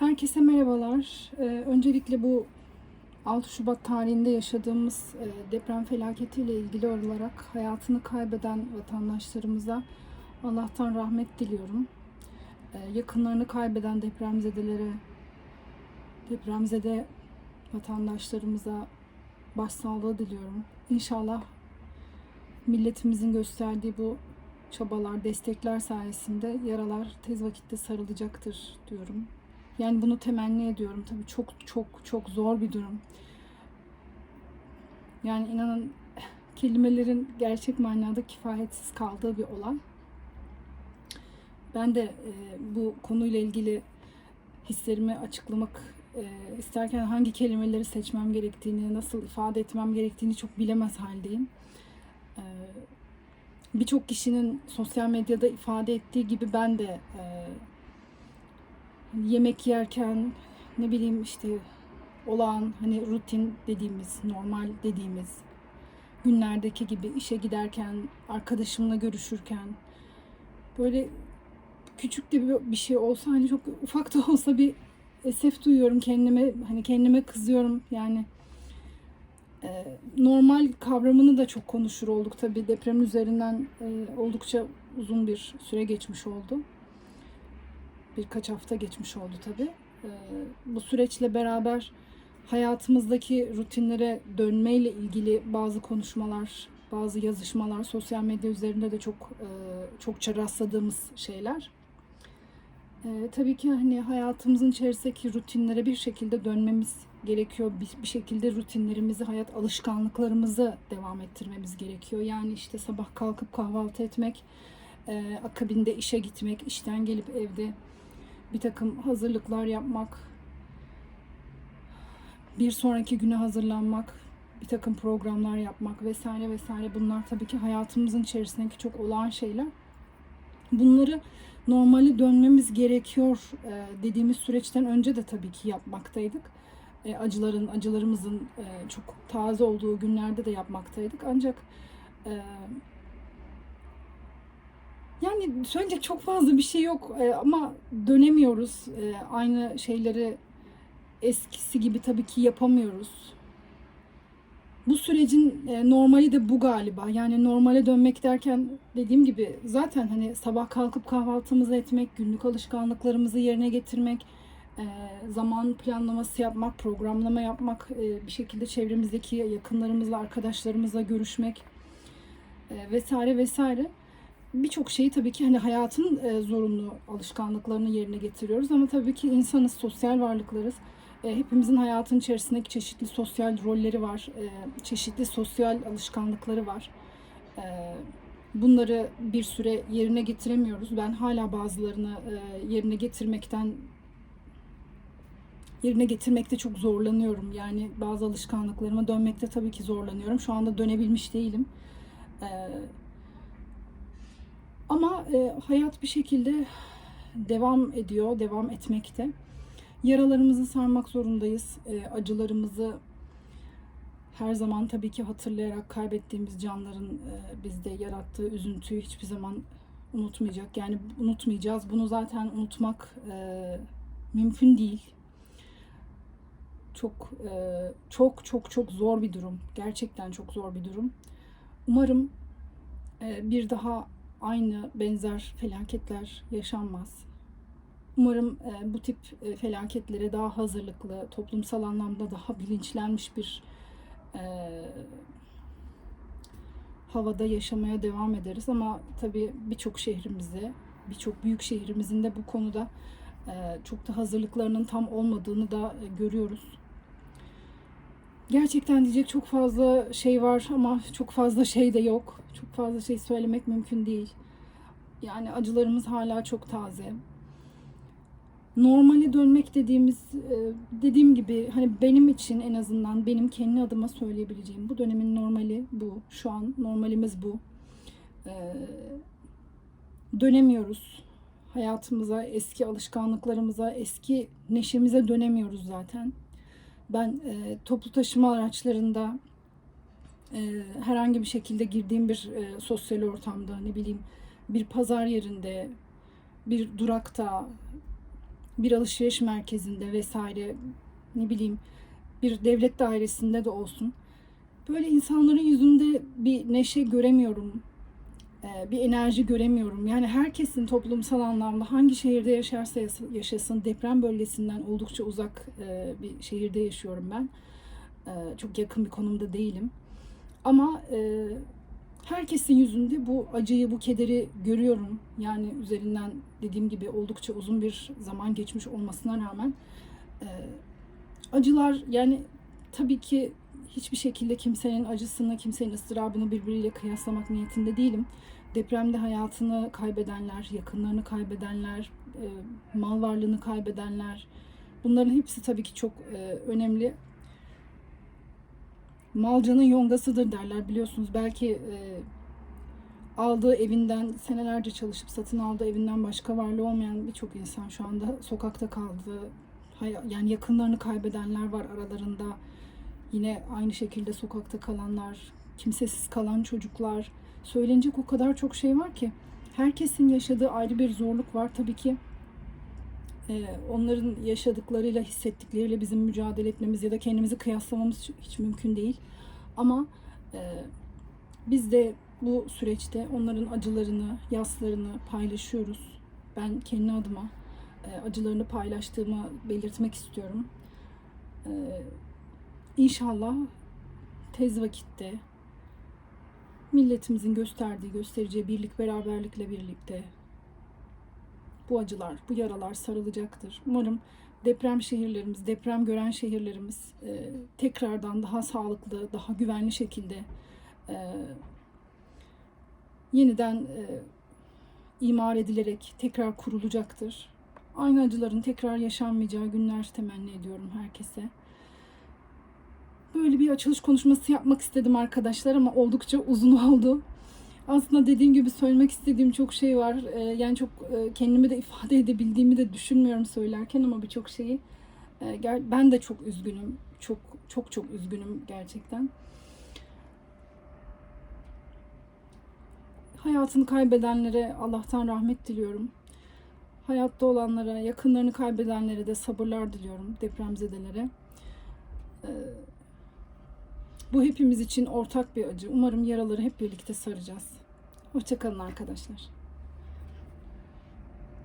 Herkese merhabalar. Ee, öncelikle bu 6 Şubat tarihinde yaşadığımız e, deprem felaketiyle ilgili olarak hayatını kaybeden vatandaşlarımıza Allah'tan rahmet diliyorum. Ee, yakınlarını kaybeden depremzedelere, depremzede vatandaşlarımıza başsağlığı diliyorum. İnşallah milletimizin gösterdiği bu çabalar, destekler sayesinde yaralar tez vakitte sarılacaktır diyorum. Yani bunu temenni ediyorum. Tabii çok çok çok zor bir durum. Yani inanın kelimelerin gerçek manada kifayetsiz kaldığı bir olay. Ben de e, bu konuyla ilgili hislerimi açıklamak e, isterken hangi kelimeleri seçmem gerektiğini, nasıl ifade etmem gerektiğini çok bilemez haldeyim. E, Birçok kişinin sosyal medyada ifade ettiği gibi ben de e, yemek yerken ne bileyim işte olağan hani rutin dediğimiz, normal dediğimiz günlerdeki gibi işe giderken, arkadaşımla görüşürken böyle küçük de bir- şey olsa hani çok ufak da olsa bir esef duyuyorum kendime hani kendime kızıyorum. Yani e, normal kavramını da çok konuşur olduk. Tabii deprem üzerinden e, oldukça uzun bir süre geçmiş oldu birkaç hafta geçmiş oldu tabii. Ee, bu süreçle beraber hayatımızdaki rutinlere dönmeyle ilgili bazı konuşmalar, bazı yazışmalar sosyal medya üzerinde de çok e, çokça rastladığımız şeyler. Ee, tabii ki hani hayatımızın içerisindeki rutinlere bir şekilde dönmemiz gerekiyor. Bir, bir şekilde rutinlerimizi, hayat alışkanlıklarımızı devam ettirmemiz gerekiyor. Yani işte sabah kalkıp kahvaltı etmek, e, akabinde işe gitmek, işten gelip evde bir takım hazırlıklar yapmak, bir sonraki güne hazırlanmak, bir takım programlar yapmak vesaire vesaire bunlar tabii ki hayatımızın içerisindeki çok olağan şeyler. Bunları normali dönmemiz gerekiyor e, dediğimiz süreçten önce de tabii ki yapmaktaydık. E, acıların, acılarımızın e, çok taze olduğu günlerde de yapmaktaydık. Ancak yani söyleyecek çok fazla bir şey yok e, ama dönemiyoruz. E, aynı şeyleri eskisi gibi tabii ki yapamıyoruz. Bu sürecin e, normali de bu galiba. Yani normale dönmek derken dediğim gibi zaten hani sabah kalkıp kahvaltımızı etmek, günlük alışkanlıklarımızı yerine getirmek, e, zaman planlaması yapmak, programlama yapmak, e, bir şekilde çevremizdeki yakınlarımızla, arkadaşlarımızla görüşmek e, vesaire vesaire birçok şeyi tabii ki hani hayatın e, zorunlu alışkanlıklarını yerine getiriyoruz ama tabii ki insanız, sosyal varlıklarız. E, hepimizin hayatın içerisindeki çeşitli sosyal rolleri var, e, çeşitli sosyal alışkanlıkları var. E, bunları bir süre yerine getiremiyoruz. Ben hala bazılarını e, yerine getirmekten yerine getirmekte çok zorlanıyorum. Yani bazı alışkanlıklarıma dönmekte tabii ki zorlanıyorum. Şu anda dönebilmiş değilim. E, ama e, hayat bir şekilde devam ediyor, devam etmekte. Yaralarımızı sarmak zorundayız. E, acılarımızı her zaman tabii ki hatırlayarak kaybettiğimiz canların e, bizde yarattığı üzüntüyü hiçbir zaman unutmayacak. Yani unutmayacağız. Bunu zaten unutmak e, mümkün değil. Çok e, çok çok çok zor bir durum. Gerçekten çok zor bir durum. Umarım e, bir daha aynı benzer felaketler yaşanmaz. Umarım e, bu tip e, felaketlere daha hazırlıklı, toplumsal anlamda daha bilinçlenmiş bir e, havada yaşamaya devam ederiz. Ama tabii birçok şehrimizde, birçok büyük şehrimizin de bu konuda e, çok da hazırlıklarının tam olmadığını da e, görüyoruz. Gerçekten diyecek çok fazla şey var ama çok fazla şey de yok. Çok fazla şey söylemek mümkün değil. Yani acılarımız hala çok taze. Normale dönmek dediğimiz e, dediğim gibi hani benim için en azından benim kendi adıma söyleyebileceğim bu dönemin normali bu. Şu an normalimiz bu. E, Dönemiyoruz hayatımıza, eski alışkanlıklarımıza, eski neşemize dönemiyoruz zaten. Ben e, toplu taşıma araçlarında e, herhangi bir şekilde girdiğim bir e, sosyal ortamda ne bileyim bir pazar yerinde, bir durakta, bir alışveriş merkezinde vesaire ne bileyim bir devlet dairesinde de olsun böyle insanların yüzünde bir neşe göremiyorum. Bir enerji göremiyorum. Yani herkesin toplumsal anlamda hangi şehirde yaşarsa yaşasın deprem bölgesinden oldukça uzak bir şehirde yaşıyorum ben. Çok yakın bir konumda değilim. Ama herkesin yüzünde bu acıyı, bu kederi görüyorum. Yani üzerinden dediğim gibi oldukça uzun bir zaman geçmiş olmasına rağmen acılar yani tabii ki hiçbir şekilde kimsenin acısını, kimsenin ıstırabını birbiriyle kıyaslamak niyetinde değilim. Depremde hayatını kaybedenler, yakınlarını kaybedenler, e, mal varlığını kaybedenler bunların hepsi tabii ki çok e, önemli. Malcanın yongasıdır derler biliyorsunuz. Belki e, aldığı evinden senelerce çalışıp satın aldığı evinden başka varlığı olmayan birçok insan şu anda sokakta kaldı. Yani yakınlarını kaybedenler var aralarında. Yine aynı şekilde sokakta kalanlar, kimsesiz kalan çocuklar. Söylenecek o kadar çok şey var ki. Herkesin yaşadığı ayrı bir zorluk var tabii ki. Ee, onların yaşadıklarıyla, hissettikleriyle bizim mücadele etmemiz ya da kendimizi kıyaslamamız hiç mümkün değil. Ama e, biz de bu süreçte onların acılarını, yaslarını paylaşıyoruz. Ben kendi adıma e, acılarını paylaştığımı belirtmek istiyorum. İnşallah tez vakitte milletimizin gösterdiği, göstereceği birlik, beraberlikle birlikte bu acılar, bu yaralar sarılacaktır. Umarım deprem şehirlerimiz, deprem gören şehirlerimiz e, tekrardan daha sağlıklı, daha güvenli şekilde e, yeniden e, imar edilerek tekrar kurulacaktır. Aynı acıların tekrar yaşanmayacağı günler temenni ediyorum herkese. Böyle bir açılış konuşması yapmak istedim arkadaşlar ama oldukça uzun oldu. Aslında dediğim gibi söylemek istediğim çok şey var. Ee, yani çok e, kendimi de ifade edebildiğimi de düşünmüyorum söylerken ama birçok şeyi e, ben de çok üzgünüm. Çok çok çok üzgünüm gerçekten. Hayatını kaybedenlere Allah'tan rahmet diliyorum. Hayatta olanlara, yakınlarını kaybedenlere de sabırlar diliyorum depremzedelere. Ee, bu hepimiz için ortak bir acı. Umarım yaraları hep birlikte saracağız. Hoşçakalın arkadaşlar.